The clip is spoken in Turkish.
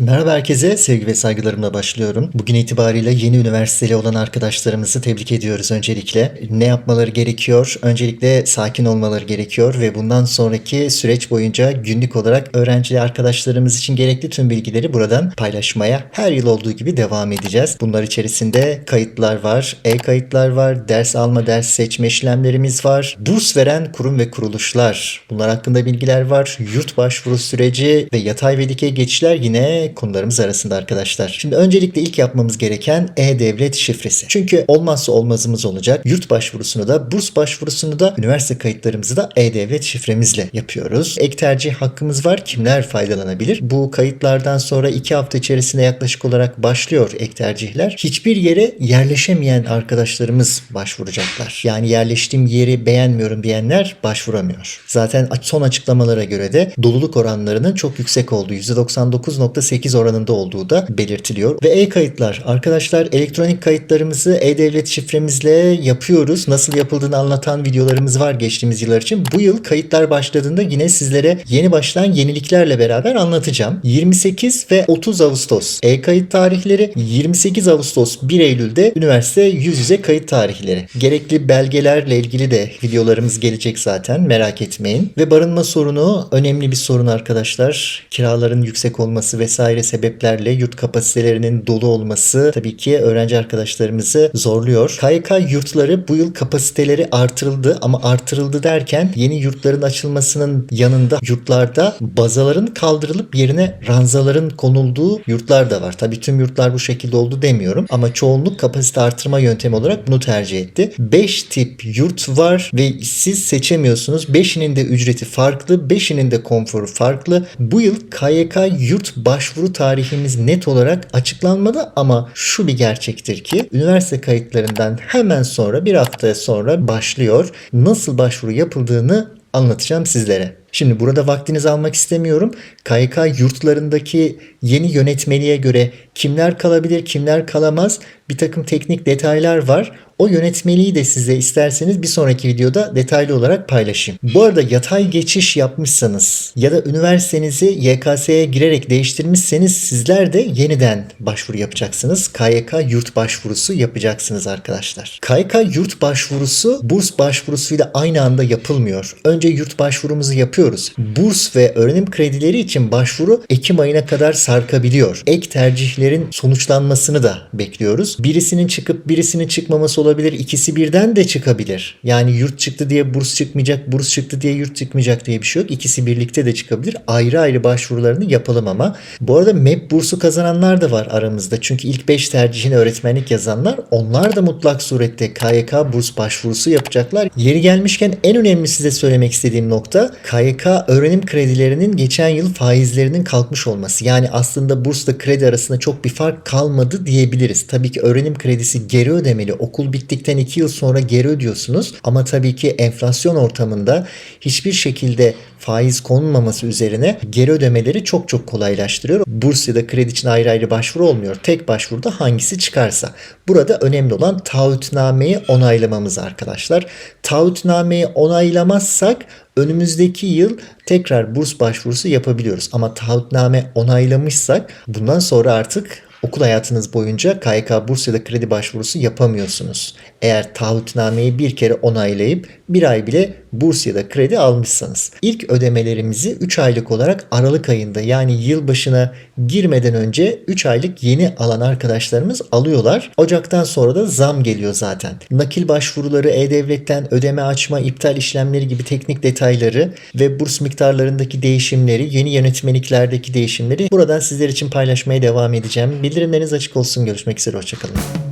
Merhaba herkese, sevgi ve saygılarımla başlıyorum. Bugün itibariyle yeni üniversiteli olan arkadaşlarımızı tebrik ediyoruz öncelikle. Ne yapmaları gerekiyor? Öncelikle sakin olmaları gerekiyor ve bundan sonraki süreç boyunca günlük olarak öğrenci arkadaşlarımız için gerekli tüm bilgileri buradan paylaşmaya her yıl olduğu gibi devam edeceğiz. Bunlar içerisinde kayıtlar var, e-kayıtlar var, ders alma, ders seçme işlemlerimiz var, burs veren kurum ve kuruluşlar. Bunlar hakkında bilgiler var, yurt başvuru süreci ve yatay ve dikey geçişler yine konularımız arasında arkadaşlar. Şimdi öncelikle ilk yapmamız gereken e-devlet şifresi. Çünkü olmazsa olmazımız olacak. Yurt başvurusunu da, burs başvurusunu da, üniversite kayıtlarımızı da e-devlet şifremizle yapıyoruz. Ek tercih hakkımız var. Kimler faydalanabilir? Bu kayıtlardan sonra iki hafta içerisinde yaklaşık olarak başlıyor ek tercihler. Hiçbir yere yerleşemeyen arkadaşlarımız başvuracaklar. Yani yerleştiğim yeri beğenmiyorum diyenler başvuramıyor. Zaten son açıklamalara göre de doluluk oranlarının çok yüksek olduğu %99.8 oranında olduğu da belirtiliyor. Ve e-kayıtlar. Arkadaşlar elektronik kayıtlarımızı e-devlet şifremizle yapıyoruz. Nasıl yapıldığını anlatan videolarımız var geçtiğimiz yıllar için. Bu yıl kayıtlar başladığında yine sizlere yeni başlayan yeniliklerle beraber anlatacağım. 28 ve 30 Ağustos e-kayıt tarihleri, 28 Ağustos 1 Eylül'de üniversite yüz yüze kayıt tarihleri. Gerekli belgelerle ilgili de videolarımız gelecek zaten merak etmeyin. Ve barınma sorunu önemli bir sorun arkadaşlar. Kiraların yüksek olması vesaire sebeplerle yurt kapasitelerinin dolu olması tabii ki öğrenci arkadaşlarımızı zorluyor. KYK yurtları bu yıl kapasiteleri artırıldı ama artırıldı derken yeni yurtların açılmasının yanında yurtlarda bazaların kaldırılıp yerine ranzaların konulduğu yurtlar da var. Tabii tüm yurtlar bu şekilde oldu demiyorum ama çoğunluk kapasite artırma yöntemi olarak bunu tercih etti. 5 tip yurt var ve siz seçemiyorsunuz. 5'inin de ücreti farklı, 5'inin de konforu farklı. Bu yıl KYK yurt başvuru tarihimiz net olarak açıklanmadı ama şu bir gerçektir ki üniversite kayıtlarından hemen sonra bir hafta sonra başlıyor. Nasıl başvuru yapıldığını anlatacağım sizlere. Şimdi burada vaktinizi almak istemiyorum. KYK yurtlarındaki yeni yönetmeliğe göre kimler kalabilir, kimler kalamaz bir takım teknik detaylar var. O yönetmeliği de size isterseniz bir sonraki videoda detaylı olarak paylaşayım. Bu arada yatay geçiş yapmışsanız ya da üniversitenizi YKS'ye girerek değiştirmişseniz sizler de yeniden başvuru yapacaksınız. KYK yurt başvurusu yapacaksınız arkadaşlar. KYK yurt başvurusu burs başvurusuyla aynı anda yapılmıyor. Önce yurt başvurumuzu yapıyoruz. Burs ve öğrenim kredileri için başvuru Ekim ayına kadar sarkabiliyor. Ek tercihlerin sonuçlanmasını da bekliyoruz. Birisinin çıkıp birisinin çıkmaması olabilir. İkisi birden de çıkabilir. Yani yurt çıktı diye burs çıkmayacak, burs çıktı diye yurt çıkmayacak diye bir şey yok. İkisi birlikte de çıkabilir. Ayrı ayrı başvurularını yapalım ama. Bu arada MEP bursu kazananlar da var aramızda. Çünkü ilk 5 tercihine öğretmenlik yazanlar onlar da mutlak surette KYK burs başvurusu yapacaklar. Yeri gelmişken en önemli size söylemek istediğim nokta KYK öğrenim kredilerinin geçen yıl faizlerinin kalkmış olması. Yani aslında bursla kredi arasında çok bir fark kalmadı diyebiliriz. Tabii ki öğrenim kredisi geri ödemeli. Okul bittikten 2 yıl sonra geri ödüyorsunuz. Ama tabii ki enflasyon ortamında hiçbir şekilde faiz konulmaması üzerine geri ödemeleri çok çok kolaylaştırıyor. Burs ya da kredi için ayrı ayrı başvuru olmuyor. Tek başvuruda hangisi çıkarsa. Burada önemli olan taahhütnameyi onaylamamız arkadaşlar. Taahhütnameyi onaylamazsak önümüzdeki yıl tekrar burs başvurusu yapabiliyoruz. Ama taahhütname onaylamışsak bundan sonra artık okul hayatınız boyunca KYK burs ya da kredi başvurusu yapamıyorsunuz. Eğer taahhütnameyi bir kere onaylayıp bir ay bile burs ya da kredi almışsanız. İlk ödemelerimizi 3 aylık olarak Aralık ayında yani yılbaşına girmeden önce 3 aylık yeni alan arkadaşlarımız alıyorlar. Ocaktan sonra da zam geliyor zaten. Nakil başvuruları, E-Devlet'ten ödeme açma, iptal işlemleri gibi teknik detayları ve burs miktarlarındaki değişimleri, yeni yönetmeliklerdeki değişimleri buradan sizler için paylaşmaya devam edeceğim. Bildirimleriniz açık olsun. Görüşmek üzere. Hoşçakalın.